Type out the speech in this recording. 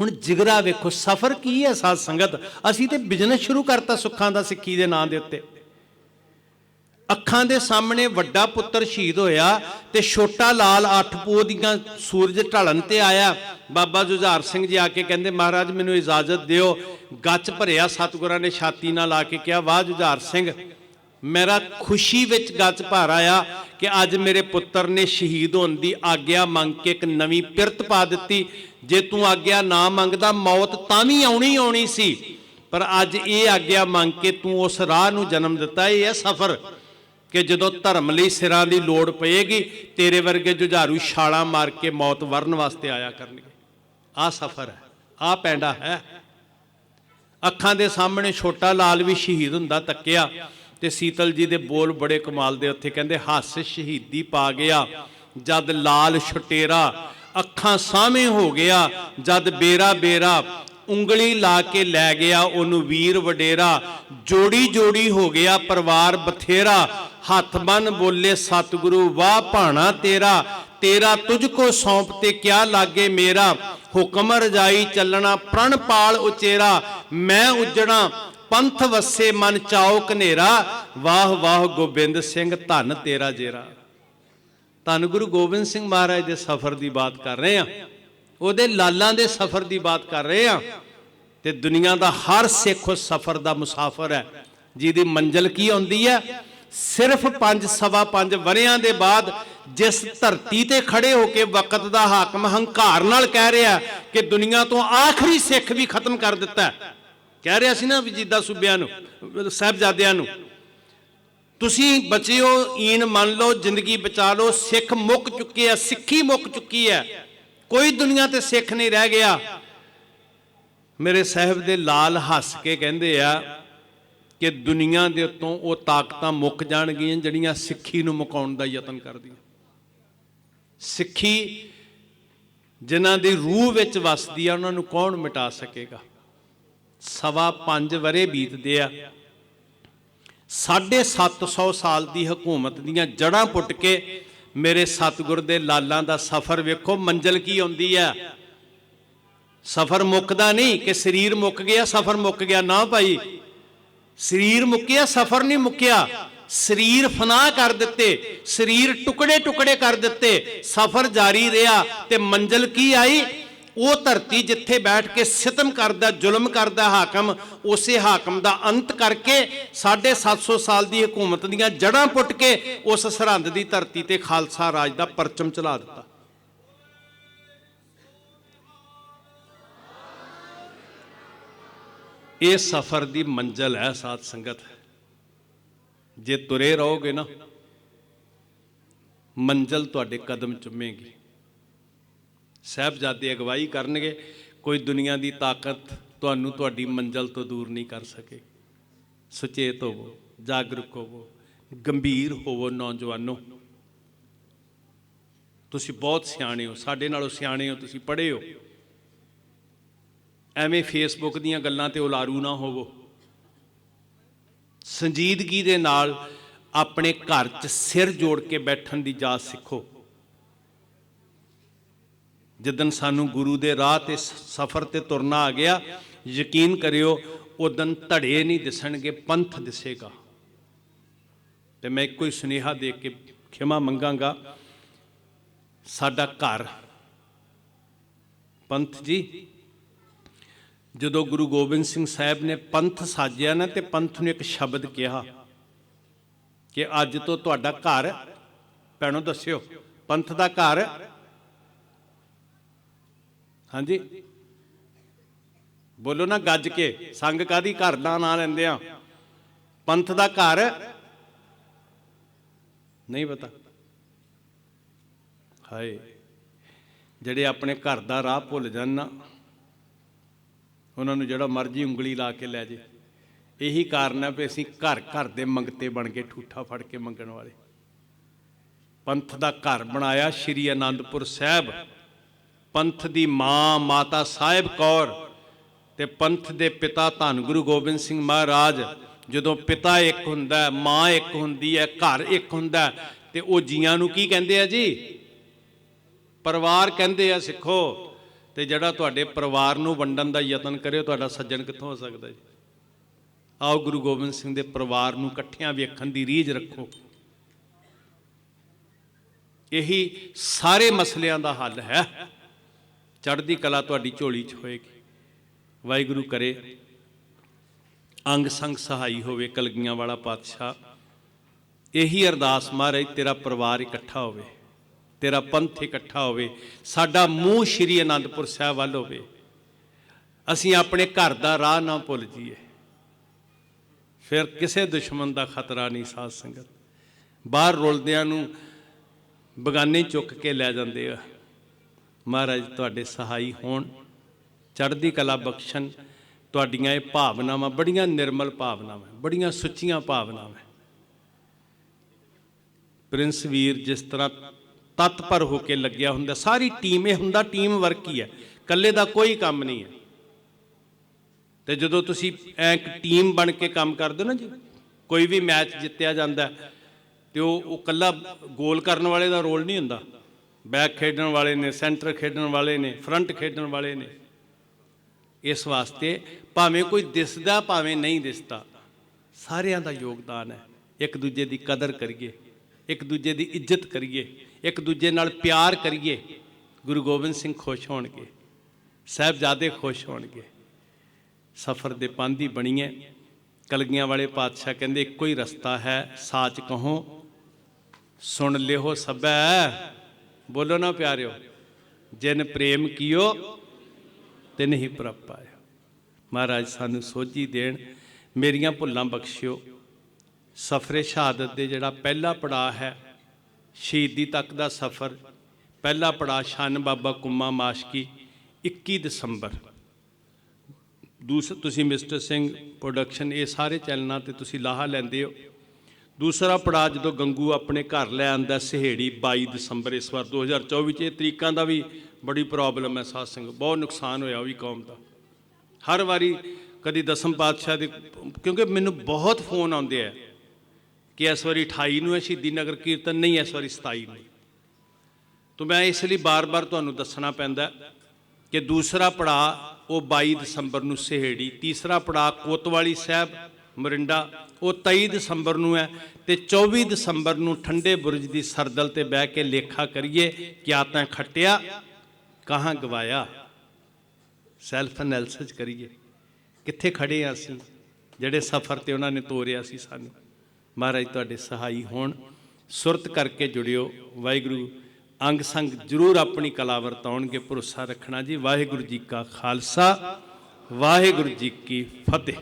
ਹੁਣ ਜਿਗਰਾ ਵੇਖੋ, ਸਫਰ ਕੀ ਹੈ ਸਾਧ ਸੰਗਤ? ਅਸੀਂ ਤੇ ਬਿਜ਼ਨਸ ਸ਼ੁਰੂ ਕਰਤਾ ਸੁੱਖਾਂ ਦਾ ਸਿੱਖੀ ਦੇ ਨਾਂ ਦੇ ਉੱਤੇ। ਅੱਖਾਂ ਦੇ ਸਾਹਮਣੇ ਵੱਡਾ ਪੁੱਤਰ ਸ਼ਹੀਦ ਹੋਇਆ ਤੇ ਛੋਟਾ ਲਾਲ ਅੱਠ ਪੋ ਦੀਆਂ ਸੂਰਜ ਢਲਣ ਤੇ ਆਇਆ। ਬਾਬਾ ਜੁਝਾਰ ਸਿੰਘ ਜੀ ਆ ਕੇ ਕਹਿੰਦੇ, ਮਹਾਰਾਜ, ਮੈਨੂੰ ਇਜਾਜ਼ਤ ਦਿਓ। ਗੱਚ ਭਰਿਆ ਸਤਿਗੁਰਾਂ ਨੇ ਛਾਤੀ ਨਾਲ ਆ ਕੇ ਕਿਹਾ, ਵਾਹ ਜੁਝਾਰ ਸਿੰਘ ਮੇਰਾ ਖੁਸ਼ੀ ਵਿੱਚ ਗੱਚ ਭਰ ਆਇਆ ਕਿ ਅੱਜ ਮੇਰੇ ਪੁੱਤਰ ਨੇ ਸ਼ਹੀਦ ਹੋਣ ਦੀ ਆਗਿਆ ਮੰਗ ਕੇ ਇੱਕ ਨਵੀਂ ਪਿਰਤ ਪਾ ਦਿੱਤੀ। ਜੇ ਤੂੰ ਆਗਿਆ ਨਾ ਮੰਗਦਾ, ਮੌਤ ਤਾਂ ਵੀ ਆਉਣੀ ਆਉਣੀ ਸੀ। ਪਰ ਅੱਜ ਇਹ ਆਗਿਆ ਮੰਗ ਕੇ ਤੂੰ ਉਸ ਰਾਹ ਨੂੰ ਜਨਮ ਦਿੱਤਾ। ਇਹ ਹੈ ਸਫਰ ਕਿ ਜਦੋਂ ਧਰਮ ਲਈ ਸਿਰਾਂ ਦੀ ਲੋੜ ਪਏਗੀ, ਤੇਰੇ ਵਰਗੇ ਜੁਝਾਰੂ ਛਾਲਾਂ ਮਾਰ ਕੇ ਮੌਤ ਵਰਨ ਵਾਸਤੇ ਆਇਆ ਕਰਨਗੇ। ਆਹ ਸਫਰ ਹੈ, ਆਹ ਪੈਂਡਾ ਹੈ। ਅੱਖਾਂ ਦੇ ਸਾਹਮਣੇ ਛੋਟਾ ਲਾਲ ਵੀ ਸ਼ਹੀਦ ਹੁੰਦਾ, ਤੱਕਿਆ। ਤੇ ਸੀਤਲ ਜੀ ਦੇ ਬੋਲ ਬੜੇ ਕਮਾਲ ਦੇ ਉੱਥੇ ਕਹਿੰਦੇ, ਹੱਸ ਸ਼ਹੀਦੀ ਪਾ ਗਿਆ। ਜਦ ਲਾਲ ਛਟੇਰਾ ਅੱਖਾਂ ਸਾਹਮਣੇ ਹੋ ਗਿਆ, ਜਦ ਬੇਰਾ ਬੇਰਾ ਉਂਗਲੀ ਲਾ ਕੇ ਲੈ ਗਿਆ, ਉਹਨੂੰ ਵੀਰ ਵਡੇਰਾ ਜੋੜੀ ਜੋੜੀ ਹੋ ਗਿਆ, ਪਰਿਵਾਰ ਬਥੇਰਾ। ਹੱਥ ਬੰਨ ਬੋਲੇ, ਸਤਿਗੁਰੂ, ਵਾਹ ਭਾਣਾ ਤੇਰਾ। ਤੇਰਾ ਤੁਝ ਕੋ ਸੌਂਪ ਤੇ ਕਿਆ ਲਾਗੇ ਮੇਰਾ? ਹੁਕਮ ਰਜਾਈ ਚੱਲਣਾ ਪ੍ਰਣਪਾਲ ਉਚੇਰਾ। ਮੈਂ ਉਜਣਾ ਪੰਥ ਵਸੇ ਮਨ ਚਾਓ ਕਨੇਰਾ ਵਾਹ ਵਾਹ ਗੋਬਿੰਦ ਸਿੰਘ, ਧੰਨ ਤੇਰਾ ਜੇਰਾ। ਧੰਨ ਗੁਰੂ ਗੋਬਿੰਦ ਸਿੰਘ ਮਹਾਰਾਜ ਦੇ ਸਫ਼ਰ ਦੀ ਬਾਤ ਕਰ ਰਹੇ ਆ ਉਹਦੇ ਲਾਲਾਂ ਦੇ ਸਫ਼ਰ ਦੀ ਬਾਤ ਕਰ ਰਹੇ ਆ ਤੇ ਦੁਨੀਆ ਦਾ ਹਰ ਸਿੱਖ ਉਸ ਸਫ਼ਰ ਦਾ ਮੁਸਾਫਰ ਹੈ। ਜਿਹਦੀ ਮੰਜ਼ਲ ਕੀ ਹੁੰਦੀ ਹੈ? ਸਿਰਫ 5 ਸਵਾ 5 ਵਰਿਆਂ ਦੇ ਬਾਅਦ ਜਿਸ ਧਰਤੀ ਤੇ ਖੜੇ ਹੋ ਕੇ ਵਕਤ ਦਾ ਹਾਕਮ ਹੰਕਾਰ ਨਾਲ ਕਹਿ ਰਿਹਾ ਕਿ ਦੁਨੀਆ ਤੋਂ ਆਖਰੀ ਸਿੱਖ ਵੀ ਖਤਮ ਕਰ ਦਿੱਤਾ ਹੈ। ਕਹਿ ਰਿਹਾ ਸੀ ਨਾ ਵਜੀਦਾ ਸੂਬਿਆਂ ਨੂੰ, ਸਾਹਿਬਜ਼ਾਦਿਆਂ ਨੂੰ, ਤੁਸੀਂ ਬਚਿਓ, ਈਨ ਮੰਨ ਲਓ, ਜ਼ਿੰਦਗੀ ਬਚਾ ਲਓ, ਸਿੱਖ ਮੁੱਕ ਚੁੱਕੇ ਆ ਸਿੱਖੀ ਮੁੱਕ ਚੁੱਕੀ ਹੈ, ਕੋਈ ਦੁਨੀਆ ਤੇ ਸਿੱਖ ਨਹੀਂ ਰਹਿ ਗਿਆ। ਮੇਰੇ ਸਾਹਿਬ ਦੇ ਲਾਲ ਹੱਸ ਕੇ ਕਹਿੰਦੇ ਆ ਕਿ ਦੁਨੀਆ ਦੇ ਉੱਤੋਂ ਉਹ ਤਾਕਤਾਂ ਮੁੱਕ ਜਾਣਗੀਆਂ ਜਿਹੜੀਆਂ ਸਿੱਖੀ ਨੂੰ ਮੁਕਾਉਣ ਦਾ ਯਤਨ ਕਰਦੀਆਂ। ਸਿੱਖੀ ਜਿਨ੍ਹਾਂ ਦੀ ਰੂਹ ਵਿੱਚ ਵਸਦੀ ਆ, ਉਹਨਾਂ ਨੂੰ ਕੌਣ ਮਿਟਾ ਸਕੇਗਾ? ਸਵਾ 5 ਵਰੇ ਬੀਤਦੇ ਆ। 750 ਸਾਲ ਦੀ ਹਕੂਮਤ ਦੀਆਂ ਜੜਾਂ ਪੁੱਟ ਕੇ ਮੇਰੇ ਸਤਿਗੁਰ ਦੇ ਲਾਲਾਂ ਦਾ ਸਫ਼ਰ ਵੇਖੋ, ਮੰਜ਼ਲ ਕੀ ਆਉਂਦੀ ਹੈ ਸਫ਼ਰ ਮੁੱਕਦਾ ਨਹੀਂ ਕਿ ਸਰੀਰ ਮੁੱਕ ਗਿਆ, ਸਫ਼ਰ ਮੁੱਕ ਗਿਆ ਨਾ ਭਾਈ। ਸਰੀਰ ਮੁੱਕਿਆ, ਸਫ਼ਰ ਨਹੀਂ ਮੁੱਕਿਆ। ਸਰੀਰ ਫਨਾ ਕਰ ਦਿੱਤੇ, ਸਰੀਰ ਟੁਕੜੇ ਟੁਕੜੇ ਕਰ ਦਿੱਤੇ, ਸਫ਼ਰ ਜਾਰੀ ਰਿਹਾ ਤੇ ਮੰਜ਼ਲ ਕੀ ਆਈ? ਉਹ ਧਰਤੀ ਜਿੱਥੇ ਬੈਠ ਕੇ ਸਿਤਮ ਕਰਦਾ, ਜ਼ੁਲਮ ਕਰਦਾ ਹਾਕਮ, ਉਸੇ ਹਾਕਮ ਦਾ ਅੰਤ ਕਰਕੇ 750 ਸਾਲ ਦੀ ਹਕੂਮਤ ਦੀਆਂ ਜੜਾਂ ਪੁੱਟ ਕੇ ਉਸ ਸਰਹੰਦ ਦੀ ਧਰਤੀ ਤੇ ਖਾਲਸਾ ਰਾਜ ਦਾ ਪਰਚਮ ਚਲਾ ਦਿੱਤਾ। ਇਹ ਸਫ਼ਰ ਦੀ ਮੰਜ਼ਲ ਹੈ ਸਾਧ ਸੰਗਤ। ਜੇ ਤੁਰੇ ਰਹੋਗੇ ਨਾ, ਮੰਜ਼ਲ ਤੁਹਾਡੇ ਕਦਮ ਚੁੰਮੇਗੀ। ਸਹਿਬਜ਼ਾਦੇ ਅਗਵਾਈ ਕਰਨਗੇ, ਕੋਈ ਦੁਨੀਆ ਦੀ ਤਾਕਤ ਤੁਹਾਨੂੰ ਤੁਹਾਡੀ ਮੰਜ਼ਲ ਤੋਂ ਦੂਰ ਨਹੀਂ ਕਰ ਸਕੇ। ਸੁਚੇਤ ਹੋਵੋ, ਜਾਗਰੂਕ ਹੋਵੋ, ਗੰਭੀਰ ਹੋਵੋ ਨੌਜਵਾਨੋ। ਤੁਸੀਂ ਬਹੁਤ ਸਿਆਣੇ ਹੋ, ਸਾਡੇ ਨਾਲੋਂ ਸਿਆਣੇ ਹੋ, ਤੁਸੀਂ ਪੜ੍ਹੇ ਹੋ। ਐਵੇਂ ਫੇਸਬੁੱਕ ਦੀਆਂ ਗੱਲਾਂ ਤੇ ਉਲਾਰੂ ਨਾ ਹੋਵੋ। ਸੰਜੀਦਗੀ ਦੇ ਨਾਲ ਆਪਣੇ ਘਰ 'ਚ ਸਿਰ ਜੋੜ ਕੇ ਬੈਠਣ ਦੀ ਜਾਚ ਸਿੱਖੋ। ਜਦੋਂ ਸਾਨੂੰ ਗੁਰੂ ਦੇ ਰਾਹ ਤੇ ਸਫ਼ਰ ਤੇ ਤੁਰਨਾ ਆ ਗਿਆ, ਯਕੀਨ ਕਰਿਓ ਉਦੋਂ ਧੜੇ ਨਹੀਂ ਦਿਸਣਗੇ, ਪੰਥ ਦਿਸੇਗਾ। ਤੇ ਮੈਂ ਇੱਕੋ ਹੀ ਸੁਨੇਹਾ ਦੇ ਕੇ ਖਿਮਾ ਮੰਗਾਂਗਾ, ਸਾਡਾ ਘਰ। ਪੰਥ ਜੀ, ਜਦੋਂ ਗੁਰੂ ਗੋਬਿੰਦ ਸਿੰਘ ਸਾਹਿਬ ਨੇ ਪੰਥ ਸਾਜਿਆ ਨਾ, ਤੇ ਪੰਥ ਨੂੰ ਇੱਕ ਸ਼ਬਦ ਕਿਹਾ ਕਿ ਅੱਜ ਤੋਂ ਤੁਹਾਡਾ ਘਰ, ਭੈਣੋ ਦੱਸਿਓ, ਪੰਥ ਦਾ ਘਰ ਹਾਂਜੀ। ਬੋਲੋ ਨਾ ਗੱਜ ਕੇ, ਸੰਗ ਕਾਦੀ ਘਰ ਦਾ ਨਾਂ ਲੈਂਦੇ ਆ? ਪੰਥ ਦਾ ਘਰ? ਨਹੀਂ ਪਤਾ। ਹਾਏ, ਜਿਹੜੇ ਆਪਣੇ ਘਰ ਦਾ ਰਾਹ ਭੁੱਲ ਜਾਣ ਨਾ, ਉਹਨਾਂ ਨੂੰ ਜਿਹੜਾ ਮਰਜ਼ੀ ਉਂਗਲੀ ਲਾ ਕੇ ਲੈ ਜੇ। ਇਹੀ ਕਾਰਨ ਹੈ ਵੀ ਅਸੀਂ ਘਰ ਘਰ ਦੇ ਮੰਗਤੇ ਬਣ ਕੇ ਠੂਠਾ ਫੜ ਕੇ ਮੰਗਣ ਵਾਲੇ। ਪੰਥ ਦਾ ਘਰ ਬਣਾਇਆ ਸ਼੍ਰੀ ਅਨੰਦਪੁਰ ਸਾਹਿਬ। ਪੰਥ ਦੀ ਮਾਂ ਮਾਤਾ ਸਾਹਿਬ ਕੌਰ ਤੇ ਪੰਥ ਦੇ ਪਿਤਾ ਧੰਨ ਗੁਰੂ ਗੋਬਿੰਦ ਸਿੰਘ ਮਹਾਰਾਜ ਜਦੋਂ ਪਿਤਾ ਇੱਕ ਹੁੰਦਾ ਮਾਂ ਇੱਕ ਹੁੰਦੀ ਹੈ ਘਰ ਇੱਕ ਹੁੰਦਾ ਹੈ, ਤੇ ਉਹ ਜੀਆਂ ਨੂੰ ਕੀ ਕਹਿੰਦੇ ਆ ਜੀ? ਪਰਿਵਾਰ ਕਹਿੰਦੇ ਆ ਸਿੱਖੋ ਤੇ ਜਿਹੜਾ ਤੁਹਾਡੇ ਪਰਿਵਾਰ ਨੂੰ ਵੰਡਣ ਦਾ ਯਤਨ ਕਰੇ ਤੁਹਾਡਾ ਸੱਜਣ ਕਿੱਥੋਂ ਹੋ ਸਕਦਾ ਜੀ? ਆਓ ਗੁਰੂ ਗੋਬਿੰਦ ਸਿੰਘ ਦੇ ਪਰਿਵਾਰ ਨੂੰ ਇਕੱਠਿਆਂ ਵੇਖਣ ਦੀ ਰੀਝ ਰੱਖੋ। ਇਹੀ ਸਾਰੇ ਮਸਲਿਆਂ ਦਾ ਹੱਲ ਹੈ। ਚੜ੍ਹਦੀ ਕਲਾ ਤੁਹਾਡੀ ਝੋਲੀ 'ਚ ਹੋਏਗੀ। ਵਾਹਿਗੁਰੂ ਕਰੇ, ਅੰਗ ਸੰਗ ਸਹਾਈ ਹੋਵੇ ਕਲਗੀਆਂ ਵਾਲਾ ਪਾਤਸ਼ਾਹ। ਇਹੀ ਅਰਦਾਸ ਮਹਾਰਾਜ, ਤੇਰਾ ਪਰਿਵਾਰ ਇਕੱਠਾ ਹੋਵੇ, ਤੇਰਾ ਪੰਥ ਇਕੱਠਾ ਹੋਵੇ, ਸਾਡਾ ਮੂੰਹ ਸ਼੍ਰੀ ਅਨੰਦਪੁਰ ਸਾਹਿਬ ਵੱਲ ਹੋਵੇ। ਅਸੀਂ ਆਪਣੇ ਘਰ ਦਾ ਰਾਹ ਨਾ ਭੁੱਲ ਜੀਏ ਫਿਰ ਕਿਸੇ ਦੁਸ਼ਮਣ ਦਾ ਖਤਰਾ ਨਹੀਂ ਸਾਧ ਸੰਗਤ। ਬਾਹਰ ਰੁਲਦਿਆਂ ਨੂੰ ਬਗਾਨੇ ਚੁੱਕ ਕੇ ਲੈ ਜਾਂਦੇ ਆ। ਮਹਾਰਾਜ ਤੁਹਾਡੇ ਸਹਾਈ ਹੋਣ ਚੜ੍ਹਦੀ ਕਲਾ ਬਖਸ਼ਣ ਤੁਹਾਡੀਆਂ ਇਹ ਭਾਵਨਾਵਾਂ ਬੜੀਆਂ ਨਿਰਮਲ ਭਾਵਨਾਵਾਂ ਬੜੀਆਂ ਸੁੱਚੀਆਂ ਭਾਵਨਾਵਾਂ। ਪ੍ਰਿੰਸ ਵੀਰ ਜਿਸ ਤਰ੍ਹਾਂ ਤਤਪਰ ਹੋ ਕੇ ਲੱਗਿਆ ਹੁੰਦਾ ਸਾਰੀ ਟੀਮ ਇਹ ਹੁੰਦਾ ਟੀਮ ਵਰਕ ਹੀ ਹੈ ਇਕੱਲੇ ਦਾ ਕੋਈ ਕੰਮ ਨਹੀਂ ਹੈ। ਤੇ ਜਦੋਂ ਤੁਸੀਂ ਐ ਇੱਕ ਟੀਮ ਬਣ ਕੇ ਕੰਮ ਕਰਦੇ ਹੋ ਨਾ ਜੀ ਕੋਈ ਵੀ ਮੈਚ ਜਿੱਤਿਆ ਜਾਂਦਾ ਹੈ, ਤੇ ਉਹ ਇਕੱਲਾ ਗੋਲ ਕਰਨ ਵਾਲੇ ਦਾ ਰੋਲ ਨਹੀਂ ਹੁੰਦਾ। ਬੈਕ ਖੇਡਣ ਵਾਲੇ ਨੇ, ਸੈਂਟਰ ਖੇਡਣ ਵਾਲੇ ਨੇ, ਫਰੰਟ ਖੇਡਣ ਵਾਲੇ ਨੇ। ਇਸ ਵਾਸਤੇ ਭਾਵੇਂ ਕੋਈ ਦਿਸਦਾ, ਭਾਵੇਂ ਨਹੀਂ ਦਿਸਦਾ, ਸਾਰਿਆਂ ਦਾ ਯੋਗਦਾਨ ਹੈ। ਇੱਕ ਦੂਜੇ ਦੀ ਕਦਰ ਕਰੀਏ, ਇੱਕ ਦੂਜੇ ਦੀ ਇੱਜ਼ਤ ਕਰੀਏ, ਇੱਕ ਦੂਜੇ ਨਾਲ ਪਿਆਰ ਕਰੀਏ। ਗੁਰੂ ਗੋਬਿੰਦ ਸਿੰਘ ਖੁਸ਼ ਹੋਣਗੇ, ਸਾਹਿਬਜ਼ਾਦੇ ਖੁਸ਼ ਹੋਣਗੇ। ਸਫਰ ਦੇ ਪਾਂਦੀ ਬਣੀਏ। ਕਲਗੀਆਂ ਵਾਲੇ ਪਾਤਸ਼ਾਹ ਕਹਿੰਦੇ, ਇੱਕੋ ਹੀ ਰਸਤਾ ਹੈ, ਸਾਚ ਕਹੋ, ਸੁਣ ਲਿਓ ਸਭੈ। ਬੋਲੋ ਨਾ ਪਿਆਰਿਓ, ਜਿਨ ਪ੍ਰੇਮ ਕੀਓ ਤੇ ਨਹੀਂ ਪ੍ਰਭ ਪਾਇਆ ਮਹਾਰਾਜ ਸਾਨੂੰ ਸੋਝੀ ਦੇਣ, ਮੇਰੀਆਂ ਭੁੱਲਾਂ ਬਖਸ਼ਿਓ। ਸਫਰੇ ਸ਼ਹਾਦਤ ਦੇ ਜਿਹੜਾ ਪਹਿਲਾ ਪੜਾਅ ਹੈ, ਸ਼ਹੀਦੀ ਤੱਕ ਦਾ ਸਫਰ, ਪਹਿਲਾ ਪੜਾਅ ਸ਼ਾਨ ਬਾਬਾ ਕੁੰਮਾ ਮਾਸ਼ਕੀ 21 ਦਸੰਬਰ। ਦੂਸਰਾ ਤੁਸੀਂ ਮਿਸਟਰ ਸਿੰਘ ਪ੍ਰੋਡਕਸ਼ਨ ਇਹ ਸਾਰੇ ਚੈਨਲਾਂ ਤੇ ਤੁਸੀਂ ਲਾਹਾ ਲੈਂਦੇ ਹੋ। ਦੂਸਰਾ ਪੜਾਅ ਜਦੋਂ ਗੰਗੂ ਆਪਣੇ ਘਰ ਲੈ ਆਂਦਾ ਸਹੇੜੀ 22 ਦਸੰਬਰ ਇਸ ਵਾਰ 2024 ਚ। ਇਹ ਤਰੀਕਾਂ ਦਾ ਵੀ ਬੜੀ ਪ੍ਰੋਬਲਮ ਹੈ ਸਾਧ ਸੰਗਤ, ਬਹੁਤ ਨੁਕਸਾਨ ਹੋਇਆ ਉਹ ਵੀ ਕੌਮ ਦਾ। ਹਰ ਵਾਰੀ ਕਦੀ ਦਸਮ ਪਾਤਸ਼ਾਹ ਦੇ, ਕਿਉਂਕਿ ਮੈਨੂੰ ਬਹੁਤ ਫੋਨ ਆਉਂਦੇ ਆ ਕਿ ਇਸ ਵਾਰੀ 28 ਨੂੰ ਹੈ ਸ਼ਹੀਦੀ ਨਗਰ ਕੀਰਤਨ, ਨਹੀਂ ਇਸ ਵਾਰੀ 27 ਨੂੰ। ਤਾਂ ਮੈਂ ਇਸ ਲਈ ਬਾਰ-ਬਾਰ ਤੁਹਾਨੂੰ ਦੱਸਣਾ ਪੈਂਦਾ ਕਿ ਦੂਸਰਾ ਪੜਾਅ ਉਹ 22 ਦਸੰਬਰ ਨੂੰ ਸਹੇੜੀ, ਤੀਸਰਾ ਪੜਾਅ ਕੋਤਵਾਲੀ ਸਾਹਿਬ ਮਰਿੰਡਾ ਉਹ 23 ਦਸੰਬਰ ਨੂੰ ਹੈ ਤੇ 24 ਦਸੰਬਰ ਨੂੰ ਠੰਡੇ ਬੁਰਜ ਦੀ ਸਰਦਲ ਤੇ ਬਹਿ ਕੇ ਲੇਖਾ ਕਰੀਏ, ਕਿਆ ਤਾਂ ਖੱਟਿਆ? ਕਹਾਂ ਗਵਾਇਆ? ਸੈਲਫ ਐਨਾਲਿਸਿਸ ਕਰੀਏ। ਕਿੱਥੇ ਖੜੇ ਆ ਅਸੀਂ? ਜਿਹੜੇ ਸਫ਼ਰ ਤੇ ਉਹਨਾਂ ਨੇ ਤੋਰਿਆ ਸੀ ਸਾਨੂੰ। ਮਹਾਰਾਜ ਤੁਹਾਡੇ ਸਹਾਈ ਹੋਣ। ਸੁਰਤ ਕਰਕੇ ਜੁੜਿਓ। ਵਾਹਿਗੁਰੂ, ਅੰਗ ਸੰਗ ਜਰੂਰ ਆਪਣੀ ਕਲਾ ਵਰਤਾਉਣਗੇ। ਭਰੋਸਾ ਰੱਖਣਾ ਜੀ। ਵਾਹਿਗੁਰੂ ਜੀ ਕਾ ਖਾਲਸਾ। ਵਾਹਿਗੁਰੂ ਜੀ ਕੀ ਫਤਿਹ।